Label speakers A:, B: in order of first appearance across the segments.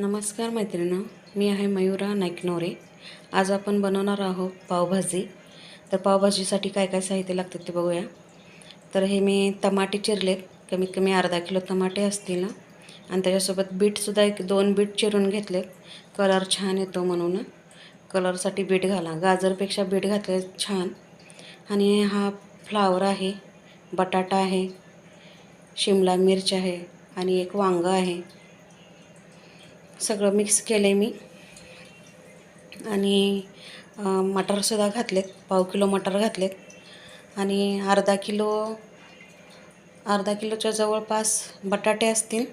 A: नमस्कार मैत्रिणी मी आहे मयुरा नाईकनोरे आज आपण बनवणार आहोत पावभाजी. तर पावभाजीसाठी काय काय साहित्य लागतात ते बघूया. तर हे मी टमाटे चिरलेत. कमीत कमी अर्धा किलो टमाटे असतील ना. आणि त्याच्यासोबत बीटसुद्धा एक दोन बीट चिरून घेतलेत. कलर छान येतो म्हणून. कलरसाठी बीट घाला. गाजरपेक्षा बीट घातले छान. आणि हा फ्लावर आहे. बटाटा आहे. शिमला मिरच आहे. आणि एक वांगं आहे. सगळं मिक्स केलं आहे मी. आणि मटारसुद्धा मटरसुद्धा घातलेत. पाव किलो मटर घातलेत. आणि अर्धा किलो अर्धा किलोच्या जवळपास बटाटे असतील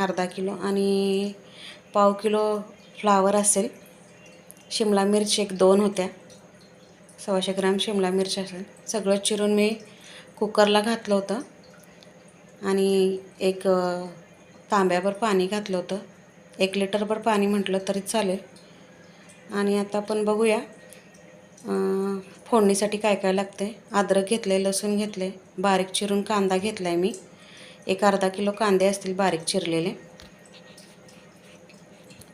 A: अर्धा किलो. आणि पाव किलो फ्लावर असेल शिमला मिरची एक दोन होत्या. सव्वाशे ग्राम शिमला मिरची असेल. सगळं चिरून मी कुकरला घातलं होतं. आणि एक तांब्यावर तांब्याभर पाणी घातलं होतं. एक लिटरभर पाणी म्हटलं तरी चालेल. आणि आता आपण बघूया फोडणीसाठी काय काय लागते अद्रक घेतले लसूण घेतले बारीक चिरून कांदा घेतला आहे मी. एक अर्धा किलो कांदे असतील बारीक चिरलेले.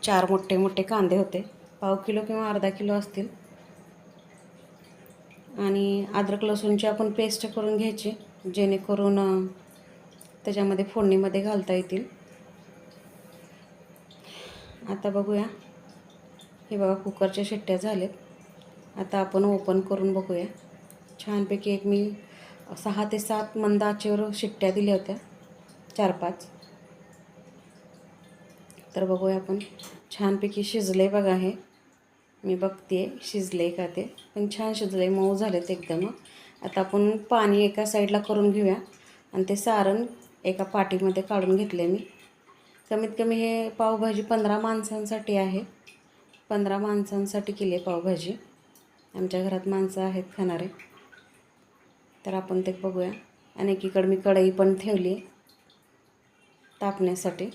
A: चार मोठे मोठे कांदे होते. पाव किलो किंवा अर्धा किलो असतील. आणि अद्रक लसूणची आपण पेस्ट करून घ्यायची जेणेकरून त्याच्यामध्ये फोडणीमध्ये घालता येतील. आता बघूया. हे बघा कुकरच्या शिट्ट्या झाल्यात. आता आपण ओपन करून बघूया. छानपैकी एक मी सहा ते सात मंद आचेवर शिट्ट्या दिल्या होत्या. चार पाच. तर बघूया आपण. छानपैकी शिजले बघा हे. मी बघते शिजले का ते. पण छान शिजले मऊ झालेत एकदम. आता आपण पाणी एका साईडला करून घेऊया. आणि ते सारण एका पाटीमध्ये काढून घेतले मी. कमीत कमी हे पावभाजी पंधरा माणसांसाठी आहे. पंधरा माणसांसाठी केली आहे पावभाजी. आमच्या घरात माणसं आहेत खाणारे. तर आपण ते बघूया. आणि एकीकडे मी कढई पण ठेवली आहे तापण्यासाठी.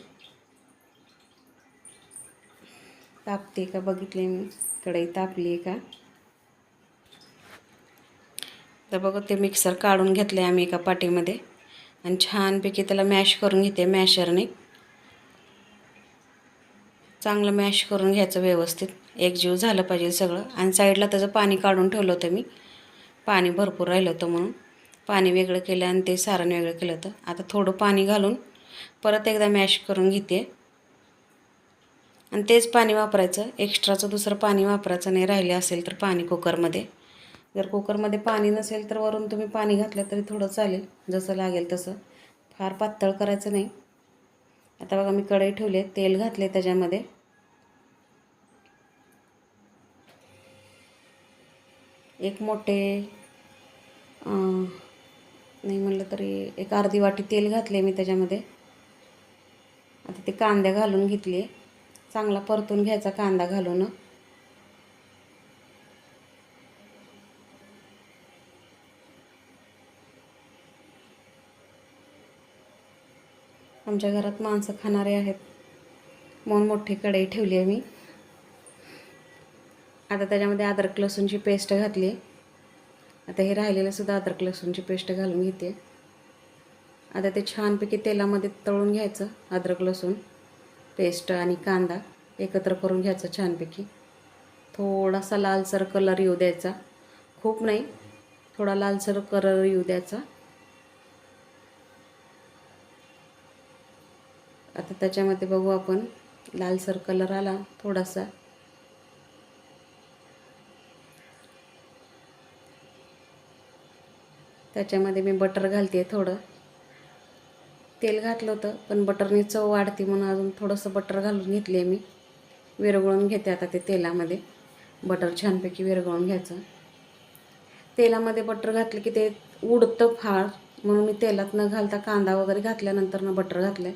A: तापते का? बघितले मी. कढई तापली आहे का? तर बघा ते मिक्सर काढून घेतलं आहे आम्ही एका पाटीमध्ये. आणि छानपैकी त्याला मॅश करून घेते मॅशरने चांगलं मॅश करून घ्यायचं व्यवस्थित. एकजीव झालं पाहिजे सगळं. आणि साईडला त्याचं पाणी काढून ठेवलं होतं मी. पाणी भरपूर राहिलं होतं म्हणून. पाणी वेगळं केलं आणि ते सारण वेगळं केलं होतं. आता थोडं पाणी घालून परत एकदा मॅश करून घेते. आणि तेच पाणी वापरायचं. एक्स्ट्राचं दुसरं पाणी वापरायचं. नाही राहिले असेल तर पाणी कुकरमध्ये. जर कुकरमध्ये पाणी नसेल तर वरून तुम्ही पाणी घातलं तरी थोडं चालेल. जसं लागेल तसं. फार पातळ करायचं नाही. आता बघा मी कढई ठेवले तेल घातले त्याच्यामध्ये. एक मोठे नाही म्हणलं तरी एक अर्धी वाटी तेल घातले मी त्याच्यामध्ये. आता ते कांदे घालून घेतले. चांगला परतून घ्यायचा कांदा घालून. आमच्या घरात माणसं खाणारे आहेत. म्हणून मोठी कढई ठेवली आहे मी. आता त्याच्यामध्ये अद्रक लसूणची पेस्ट घातली. आता हे राहिलेलंसुद्धा अद्रक लसूणची पेस्ट घालून घेते. आता ते छानपैकी तेलामध्ये तळून घ्यायचं अद्रक लसूण पेस्ट आणि कांदा एकत्र करून घ्यायचं छानपैकी. थोडासा लालसर कलर येऊ द्यायचा. खूप नाही थोडा लालसर कलर येऊ द्यायचा. आता त्याच्यामध्ये बघू आपण लालसर कलर आला थोडासा. त्याच्यामध्ये मी बटर घालते थोडं. तेल घातलं होतं पण बटरने चव वाढते म्हणून अजून थोडंसं बटर घालून घेतले मी. विरघळून घेते आता ते तेलामध्ये. बटर छानपैकी विरघळून घ्यायचं. तेलामध्ये बटर घातलं की ते उडतं फार म्हणून मी तेलात न घालता कांदा वगैरे घातल्यानंतर न बटर घातलं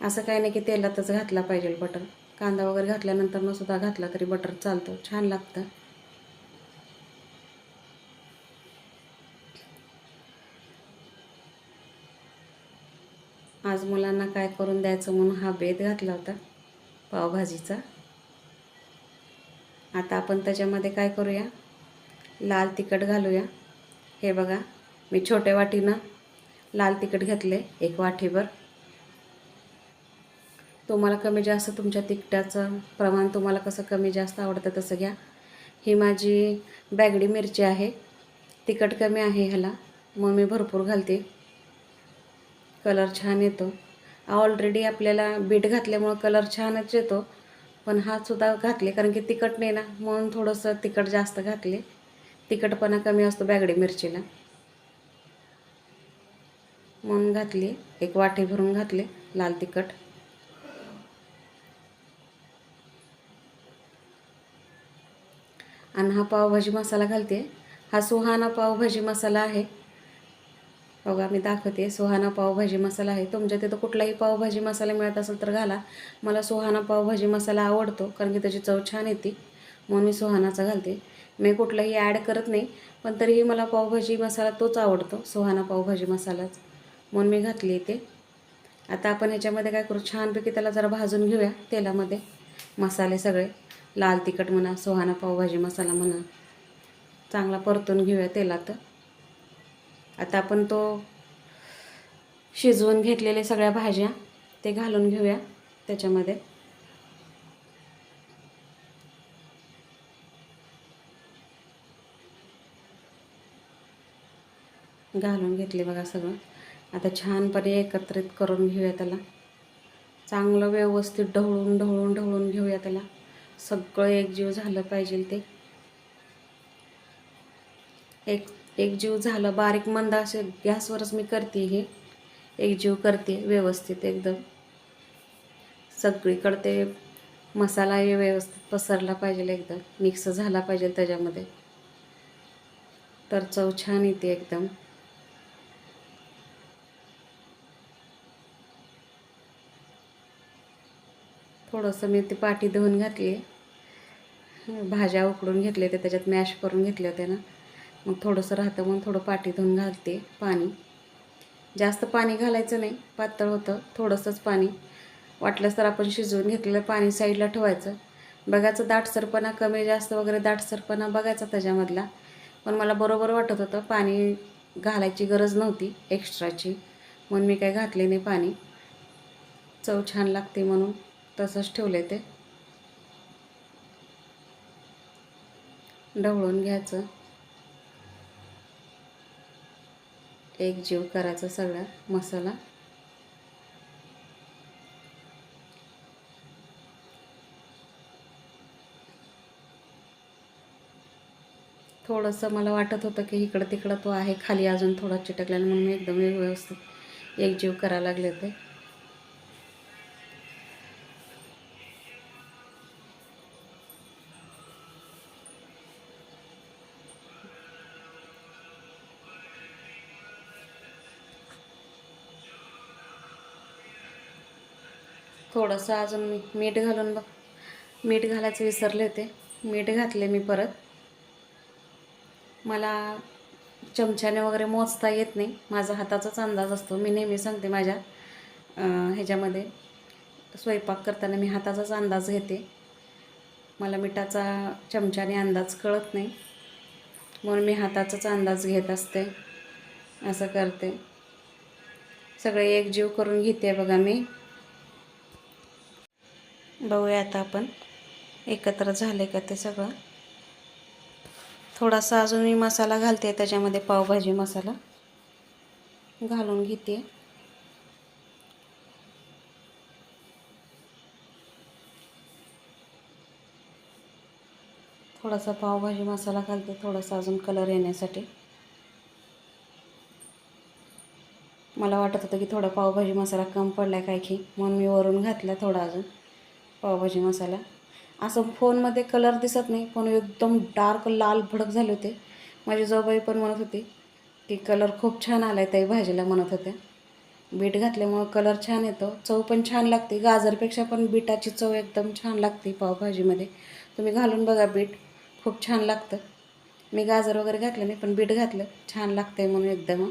A: असं काही नाही की तेलातच घातला पाहिजे बटर. कांदा वगैरे घातल्यानंतर सुद्धा घातला तरी बटर चालतं छान लागतं. आज मुलांना काय करून द्यायचं म्हणून हा बेद घातला होता पावभाजीचा. आता आपण त्याच्यामध्ये काय करूया? लाल तिखट घालूया. हे बघा मी छोट्या वाटीनं लाल तिखट घेतले एक वाटीभर. तुम्हाला कमी जास्त तुमच्या तिखटाचं प्रमाण तुम्हाला कसं कमी जास्त आवडतं तसं घ्या. ही माझी बॅगडी मिरची आहे तिखट कमी आहे ह्याला मग मी भरपूर घालते. कलर छान येतो. ऑलरेडी आपल्याला बीट घातल्यामुळं कलर छानच येतो. पण हा सुद्धा घातले कारण की तिखट नाही ना म्हणून थोडंसं तिखट जास्त घातले. तिखटपणा कमी असतो बॅगडी मिरचीला. म्हणून घातली एक वाटी भरून घातले लाल तिखट. आणि हा पावभाजी मसाला घालते. हा सुहाना पावभाजी मसाला आहे. बघा मी दाखवते. सुहाना पावभाजी मसाला आहे. तुमच्या तिथं कुठलाही पावभाजी मसाला मिळत असेल तर घाला. मला सुहाना पावभाजी मसाला आवडतो कारण की त्याची चव छान येते. म्हणून मी सुहानाचा घालते. मी कुठलाही ॲड करत नाही पण तरीही मला पावभाजी मसाला तोच आवडतो सुहाना पावभाजी मसालाच. म्हणून मी घातली इथे. आता आपण ह्याच्यामध्ये काय करू? छानपैकी त्याला जरा भाजून घेऊया तेलामध्ये. मसाले सगळे. लाल तिखट म्हणा सुहाना पावभाजी मसाला म्हणा. चांगला परतून घेऊया तेलात. आता आपण तो शिजवून घेतलेले सगळ्या भाज्या ते घालून घेऊया त्याच्यामध्ये. घालून घेतले बघा सगळं. आता छानपणे एकत्रित करून घेऊया त्याला. चांगलं व्यवस्थित ढवळून ढवळून ढवळून घेऊया त्याला. सगळं एकजीव झालं पाहिजे ते. एक एक जीव झालं बारीक मंद असे गॅसवरच मी करते हे. एक जीव करते व्यवस्थित एकदम. सगळीकडे ते मसाला हे व्यवस्थित पसरला पाहिजे एकदम. मिक्स झाला पाहिजे त्याच्यामध्ये. तर चव छान येते एकदम. थोडंसं मी ती पाठी धुवून घातली. भाज्या उकडून घेतले ते त्याच्यात मॅश करून घेतले होते ना. मग थोडंसं राहतं म्हणून थोडं पाठी धुवून घालते पाणी. जास्त पाणी घालायचं नाही पातळ होतं थोडंसंच पाणी. वाटलंच तर आपण शिजवून घेतलेलं पाणी साईडला ठेवायचं. बघायचं दाटसरपणा कमी जास्त वगैरे दाटसरपणा बघायचा त्याच्यामधला. पण मला बरोबर वाटत होतं पाणी घालायची गरज नव्हती एक्स्ट्राची. म्हणून मी काही घातले नाही पाणी. चव छान लागते म्हणून तसंच ठेवले ते. ढवळून घ्यायचं. एक जीव करायचा सगळा मसाला. थोडंसं मला वाटत होतं की इकडं तिकडं तो आहे खाली अजून थोडा चिटकलेला म्हणून मी एकदम व्यवस्थित एकजीव करायला लागले होते. थोडंसं अजून मी मीठ घालून बघ. मीठ घालायचं विसरले होते. मीठ घातले मी परत. मला चमच्याने वगैरे मोजता येत नाही. माझा हाताचाच अंदाज असतो. मी नेहमी सांगते माझ्या ह्याच्यामध्ये स्वयंपाक करताना मी हाताचाच अंदाज घेते. मला मिठाचा चमच्याने अंदाज कळत नाही. म्हणून मी हाताचाच अंदाज घेत असते. असं करते. सगळे एकजीव करून घेते बघा मी. बघूया आता आपण. एकत्र झाले का ते सगळं? थोडासा अजून मी मसाला घालते त्याच्यामध्ये पावभाजी मसाला. घालून घेते. थोडासा पावभाजी मसाला घालते थोडासा अजून कलर येण्यासाठी. मला वाटत होतं की थोडा पावभाजी मसाला कम पडला काय की म्हणून मी वरून घातला थोडा अजून. पावभाजी मसाला. असं फोनमध्ये कलर दिसत नाही पण एकदम डार्क लाल भडक झाले होते. माझी जाऊबाई पण म्हणत होती की कलर खूप छान आला आहे ताई भाजीला म्हणत होत्या. बीट घातल्यामुळं कलर छान येतो. चव पण छान लागते. गाजरपेक्षा पण बीटाची चव एकदम छान लागते पावभाजीमध्ये. तुम्ही घालून बघा बीट. खूप छान लागतं. मी गाजर वगैरे घातलं नाही पण बीट घातलं. छान लागतं आहे म्हणून एकदम.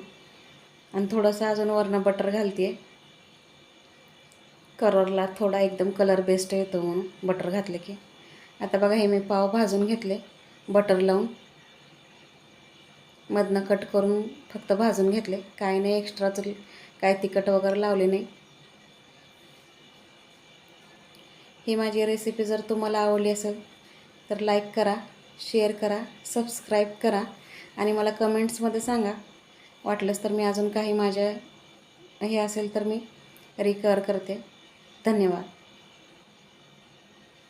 A: आणि थोडंसं अजून वरनं बटर घालते आहे कलरला थोडा एकदम कलर बेस्ट येतो म्हणून बटर घातले की. आता बघा हे मी पाव भाजून घेतले बटर लावून. मधनं कट करून फक्त भाजून घेतले. काय नाही एक्स्ट्राचं काय तिखट वगैरे लावले नाही. ही माझी रेसिपी जर तुम्हाला आवडली असेल तर लाईक करा शेअर करा सबस्क्राईब करा आणि मला कमेंट्समध्ये सांगा. वाटलंच तर मी अजून काही माझ्या हे असेल तर मी रिकवर करते. धन्यवाद.